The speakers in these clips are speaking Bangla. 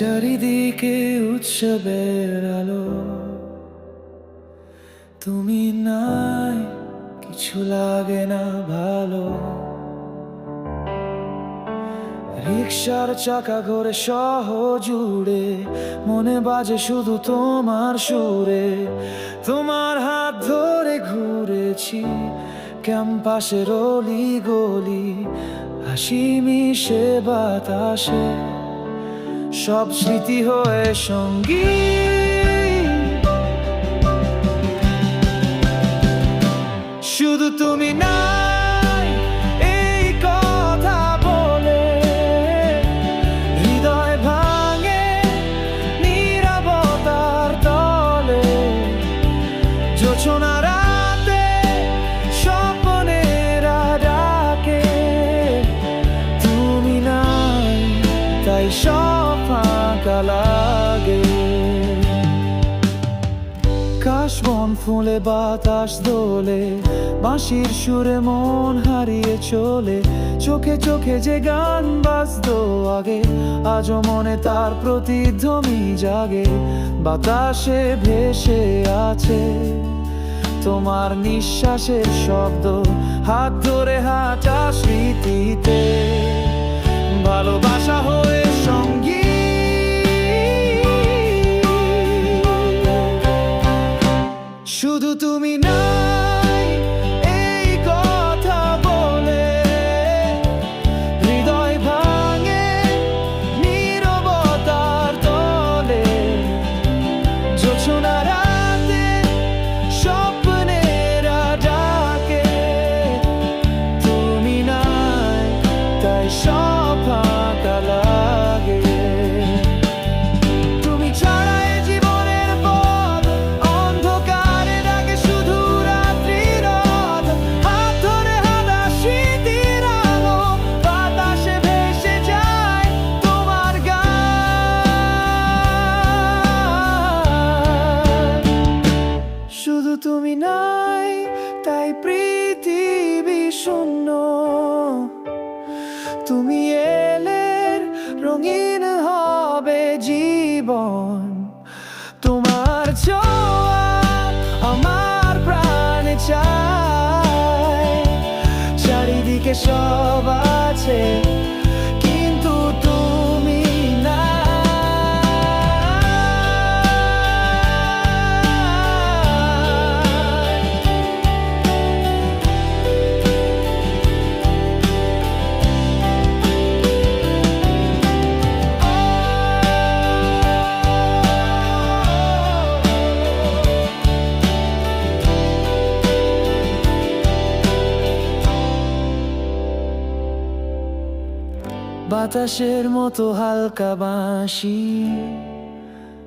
চারিদিকে উৎসবের আলো। তুমি নাই, কিছু লাগে না ভালো। রিক্সার চাকা ঘরে সহ জুড়ে মনে বাজে শুধু তোমার সুরে। তোমার হাত ধরে ঘুরেছি, ক্যাম্পাসের অলি গলি হাসি মিশে বাতাসে। সব স্মৃতি হয়ে সঙ্গী। শুধু তুমি নাই এই লাগে। কাশ বন ফুলে, বাতাস দোলে, বাঁশির সুরে মন হারিয়ে চলে। চোখে চোখে যে গান বাজতো আগে, আজও মনে তার প্রতিধ্বনি জাগে। বাতাসে ভেসে আছে তোমার নিঃশ্বাসের শব্দ, হাত ধরে হাঁটা তুমি এলে রঙিন হবে জীবন। তোমার আমার প্রাণে চায়। চারিদিকে সব আছে। বাতাসের মতো হালকা বাঁশি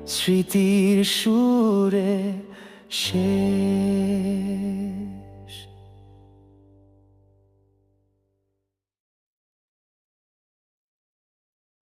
স্মৃতির সুরে সে